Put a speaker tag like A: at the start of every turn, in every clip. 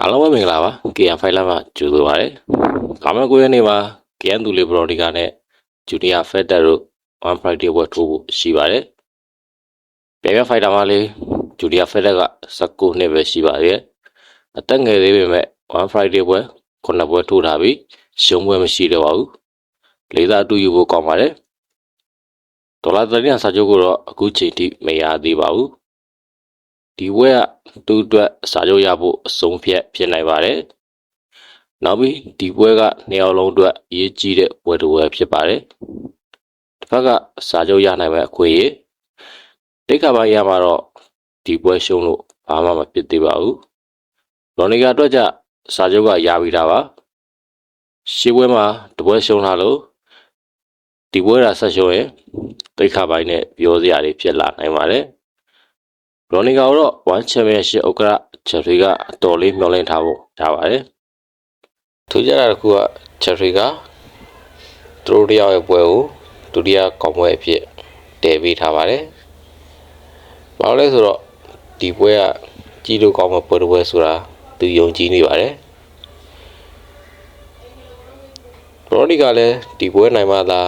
A: အားလုံးပဲမင်္ဂလာပါ KR Fight Lab မှာကြိုဆိုပါရစေ။ကာမကွေးရက်နေ့မှာ KN သူလေးဘရော်ဒီကာနဲ့ဂျူနီယာဖက်တာတို့1 Friday ပွဲထိုးဖို့ရှိပါတယ်။ပြပြဖိုက်တာမှာလေးဂျူနီယာဖက်တာက19နှစ်ပဲရှိပါသေးတယ်။အသက်ငယ်သေးပေမဲ့1 Friday ပွဲခုနှစ်ပွဲထိုးထားပြီးရှုံးပွဲမရှိတော့ပါဘူး။လေးစားအတူယူဖို့ကောင်းပါတယ်။ဒေါ်လာသတိယစာချုပ်ကိုတော့အခုချိန်ထိမရသေးပါဘူး။ ဒီပွဲကသူ့အတွက်စာချုပ်ရဖို့အဆုံးဖြတ်ဖြစ်နိုင်ပါတယ်။နောက်ပြီးဒီပွဲကနှစ်ယောက်လုံးအတွက်အရေးကြီးတဲ့ပွဲတစ်ပွဲဖြစ်ပါတယ်။တစ်ဖက်ကစာချုပ်ရနိုင်မဲ့အခွင့်အရေးတိတ်ခါပိုင်းရမှာတော့ဒီပွဲရှုံးလို့ဘာမှမဖြစ်သေးပါဘူး။လော်နီကာအတွက်ကြစာချုပ်ကရပြီးတာပါ။ရှေ့ပွဲမှာတပွဲရှုံးလာလို့ဒီပွဲတာဆက်ရှုံးရင်တိတ်ခါပိုင်းနဲ့ပြောစရာတွေဖြစ်လာနိုင်ပါတယ်။ ရော်နီကာတော့1 Championship ဥက္ကဋ္ဌချက်ရီကအတော်လေးမျှော်လင့်ထားဖို့ထားပါတယ်။ထူးခြားတာတစ်ခုကချက်ရီကသူတို့တယောက်ရဲ့ပွဲကိုဒုတိယကောင်ပွဲအဖြစ်တည်ပေးထားပါတယ်။ဘာလို့လဲဆိုတော့ဒီပွဲကကြီးလို့ကောင်းမဲ့ပွဲတစ်ပွဲဆိုတာသူယုံကြည်နေပါတယ်။ရော်နီကလည်းဒီပွဲနိုင်မှသာ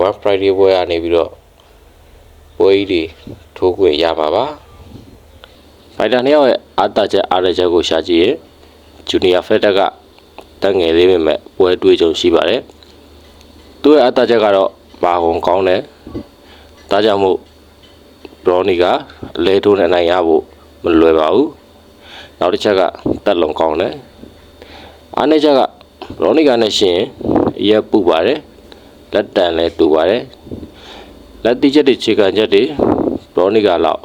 A: 1 Friday ပွဲကနေပြီးတော့ ပွဲကြီးတွေထိုးခွင့်ရပါပါဖိုင်တာနှစ်ယောက်ရဲ့အာတာချက်အားရချက်ကိုရှာကြည့်ရင်ဂျူနီယာဖက်တက်ကတက်ငယ်သေးပေမဲ့ပွဲတွေးကြုံရှိပါတယ်သူ့ရဲ့အာတာချက်ကတော့ဘာကုန်ကောင်းတယ်ဒါကြောင့်မို့ဘရော်နီကအလဲထိုးနဲ့နိုင်ရဖို့မလွယ်ပါဘူးနောက်တစ်ချက်ကတက်လုံကောင်းတယ်အားနေချက်ကဘရော်နီကနဲ့ရှင်ရက်ပူပါတယ်လက်တန်လည်းတူပါတယ် လက်တိချက်တွေခြေခံချက်တွေဘရောနီကာလောက်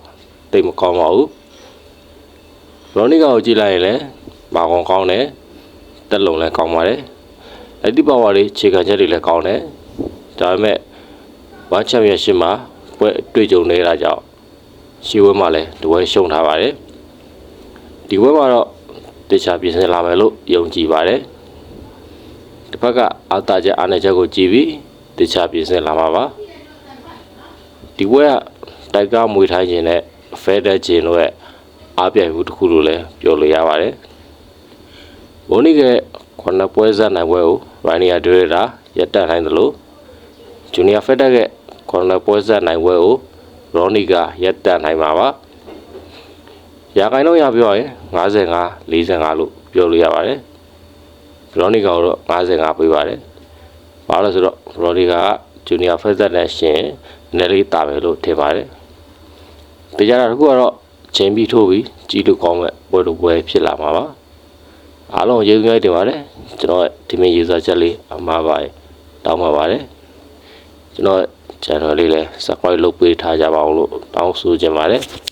A: တိတ်မကောင်းပါဘူးဘရောနီကာကိုကြည့်လိုက်ရင်လည်းမာကောင်ကောင်းတယ်တက်လုံလည်းကောင်းပါတယ်လက်တိပါဝါတွေခြေခံချက်တွေလည်းကောင်းတယ်ဒါပေမဲ့ဝမ်ချန်ပီယံရှစ်မှာပွဲတွေ့ကြုံနေတာကြောင့်ရှီဝဲမှာလည်းတပွဲရှုံထားပါတယ်ဒီပွဲမှာတော့တခြားပြင်ဆင်လာမယ်လို့ယုံကြည်ပါတယ်တစ်ဖက်ကအာတာချက်အားနည်းချက်ကိုကြည့်ပြီးတခြားပြင်ဆင်လာမှာပါ ဒီပွဲကတိုက်ကားမွေထိုင်းခြင်းနဲ့ဖဲတက်ခြင်းတို့ရဲ့အားပြိုင်မှုတစ်ခုလို့လည်းပြောလို့ရပါတယ်။ဘိုးနီကခုနှစ်ပွဲဆက်နိုင်ပွဲကိုရိုင်းနီယာဒရတာရပ်တန့်နိုင်တယ်လို့ဂျူနီယာဖက်တက်ကခုနှစ်ပွဲဆက်နိုင်ပွဲကိုရောနီကရပ်တန့်နိုင်မှာပါ။ရာခိုင်နှုန်းရပြောရင်55 45လို့ပြောလို့ရပါတယ်။ရောနီကတော့55ပေးပါတယ်။ဘာလို့လဲဆိုတော့ရောနီကာက ဂျူနီယာဖက်သက်နဲ့ရှင်နည်းလေးတာပဲလို့ထင်ပါတယ်။တရားတာတစ်ခုကတော့ချိန်ပြီးထိုးပြီးကြီးလို့ကောင်းမဲ့ပွဲလိုပွဲဖြစ်လာမှာပါ။အားလုံးရေငယ်တင်ပါတယ်။ကျွန်တော်ဒီမင်းရေးစားချက်လေးအမှားပါတယ်။တောင်းပါပါတယ်။ကျွန်တော် channel လေးလည်း subscribe လုပ်ပေးထားကြပါအောင်လို့တောင်းဆိုချင်ပါတယ်။